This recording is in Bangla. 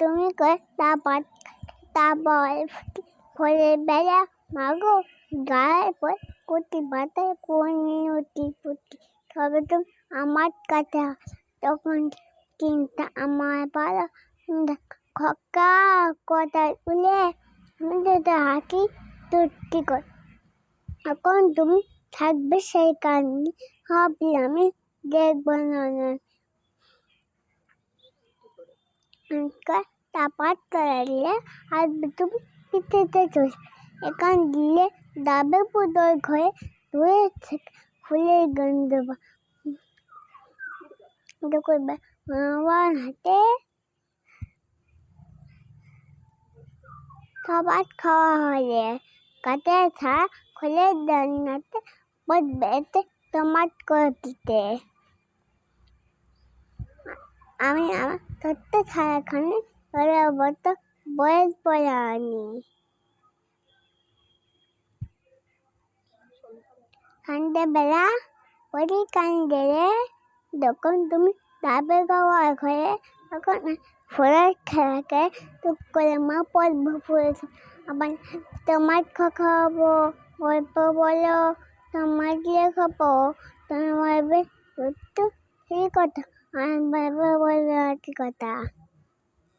তুমি করে তারপর তারপর ফলের বেলা মাগো গায়ে পর কুটি পাতায় কোন উটি পুটি তবে তুমি আমার কাছে তখন চিন্তা আমার পালা খক্কা কোথায় উলে তো হাঁটি তুটি কর এখন তুমি থাকবে সেই কারণে ভাবলি আমি দেখবো না তারপর করলে আর তুমি পিঠেতে চলছে এখান দিলে দাবে পুদর ঘরে ধুয়ে ফুলের গন্ধ হাতে খাবার খাওয়া হলে কাটে ছা খুলে দান্নাতে বসবে তোমার করে দিতে আমি আমার ছোট্ট ছায়াখানে ওরা বলতো বয়স পড়ে আনি সন্ধ্যেবেলা ওরি কান্দে যখন তুমি যাবে গাওয়ার ঘরে, তখন ফোড়ার খেলাকে টুক করে মা পড়ব পড়েছে আবার তোমার খাব গল্প বলো, তোমার দিয়ে খাব তোমার কথা আর বাবা বলবে আর কি কথা?